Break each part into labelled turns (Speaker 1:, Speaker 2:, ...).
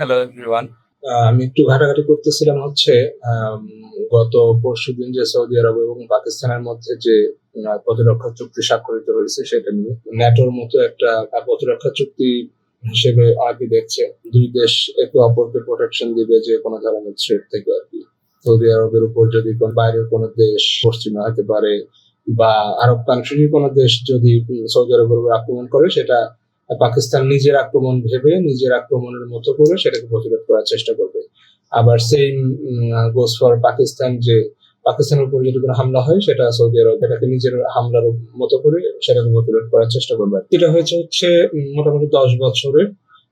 Speaker 1: Hello everyone
Speaker 2: আমি একটু ঘাটাঘাটি করতেছিলাম হচ্ছে গত পরশু দিন যে সৌদি আরব এবং পাকিস্তানের মধ্যে যে প্রতিরক্ষা চুক্তি স্বাক্ষরিত হয়েছে সেটা নিয়ে ন্যাটোর মতো একটা প্রতিরক্ষা চুক্তি হিসেবে কি দেখছে। দুই দেশ একে অপরকে প্রোটেকশন দিবে যে কোনো ধরনের থ্রেট থেকে আর কি। সৌদি আরবের উপর যদি বাইরের কোনো দেশ, পশ্চিমা হতে পারে বা আরব কান্ট্রির কোনো দেশ যদি সৌদি আরবের উপর আক্রমণ করে, সেটা পাকিস্তান নিজের আক্রমণ ভেবে, নিজের আক্রমণের মতো করে সেটাকে প্রতিরোধ করার চেষ্টা করবে। আবার সেম গোস ফর পাকিস্তান যে পাকিস্তানের উপর যদি কোনো হামলা হয়, সেটা সৌদি আরব এটাকে নিজের হামলার মতো করে সেটাকে প্রতিরোধ করার চেষ্টা করবে। এটা হয়েছে হচ্ছে মোটামুটি দশ বছরের,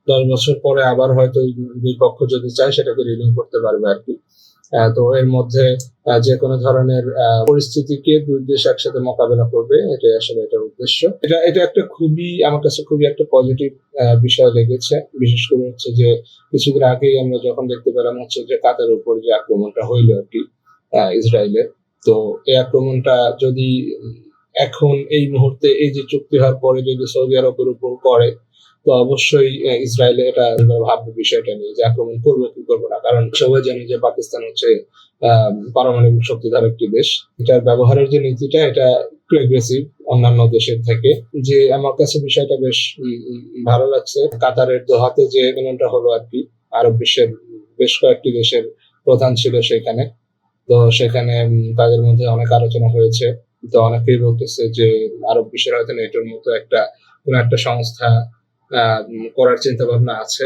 Speaker 2: দশ বছর পরে আবার হয়তো দুই পক্ষ যদি চায় সেটাকে রিলিং করতে পারবে আর কি। তো এর মধ্যে যে কোনো ধরনের পরিস্থিতিকে দুই দেশ একসাথে মোকাবেলা করবে, এটাই আসলে এটার উদ্দেশ্য। এটা এটা একটা খুবই, আমার কাছে খুবই একটা পজিটিভ বিষয় লেগেছে। বিশেষ করে হচ্ছে যে, কিছুদিন আগেই আমরা যখন দেখতে পেলাম হচ্ছে যে কাতার উপর যে আক্রমণটা হইল আর কি ইসরায়েলের, তো এই আক্রমণটা যদি এখন এই মুহূর্তে এই যে চুক্তি হওয়ার পরে যদি সৌদি আরবের উপর করে তো অবশ্যই ইসরায়েল এটা ভাববে বিষয়টা নিয়ে যে আক্রমণ করবে কি করবে না। কারণ সবাই জানে যে পাকিস্তান হচ্ছে পারমাণবিক শক্তিধর একটি দেশ। এটার ব্যবহারের যে নীতিটা, এটা একটু অন্যান্য দেশের থেকে। যে আমার কাছে বিষয়টা বেশ ভালো লাগছে। কাতারের দোহাতে যে বিমানটা হলো আর কি, আরব বিশ্বের বেশ কয়েকটি দেশের প্রধান ছিল সেখানে। তো সেখানে তাদের মধ্যে অনেক আলোচনা হয়েছে। তো অনেকেই বলতেছে যে আরব বিশ্বের হয়তো নেটোর মতো একটা, কোন একটা সংস্থা করার চিন্তা ভাবনা আছে,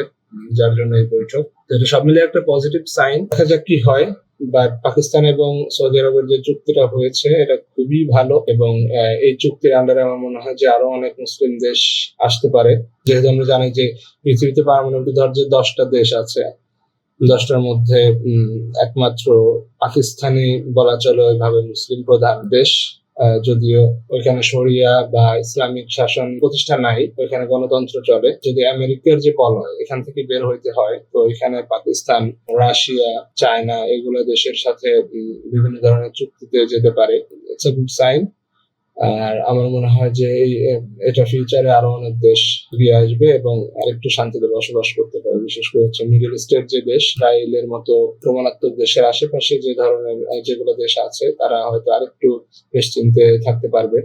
Speaker 2: যার জন্য এই বৈঠক। এটা সব মিলিয়ে একটা পজিটিভ সাইন দেখা যাক কি হয় বা পাকিস্তান এবং সৌদি আরবের যে চুক্তিটা হয়েছে, এটা খুবই ভালো এবং এই চুক্তির আন্ডারে আমার মনে হয় যে আরও অনেক মুসলিম দেশ আসতে পারে। যেহেতু আমরা জানি যে পৃথিবীতে পারমাণবিক ধর যে দশটা দেশ আছে, দশটার মধ্যে একমাত্র পাকিস্তানি বলা চলে ওইভাবে মুসলিম প্রধান দেশ। যদিও ওইখানে শরিয়া বা ইসলামিক শাসন প্রতিষ্ঠা নাই, ওইখানে গণতন্ত্র চলে। যদি আমেরিকার যে বলয় এখান থেকে বের হইতে হয়, তো এখানে পাকিস্তান, রাশিয়া, চায়না এগুলো দেশের সাথে বিভিন্ন ধরনের চুক্তিতে যেতে পারে। ইটস গুড সাইন আর আমার মনে হয় যে এটা ফিউচারে আরও অনেক দেশ এগিয়ে আসবে এবং আরেকটু শান্তিতে বসবাস করতে বিশেষ করে হচ্ছে মিডল ইস্টের যে দেশ ইসরায়েলের মতো প্রমাণাত্মক দেশের আশেপাশে যে ধরনের যেগুলো দেশ আছে, তারা হয়তো আরেকটু নিশ্চিন্তে থাকতে পারবে।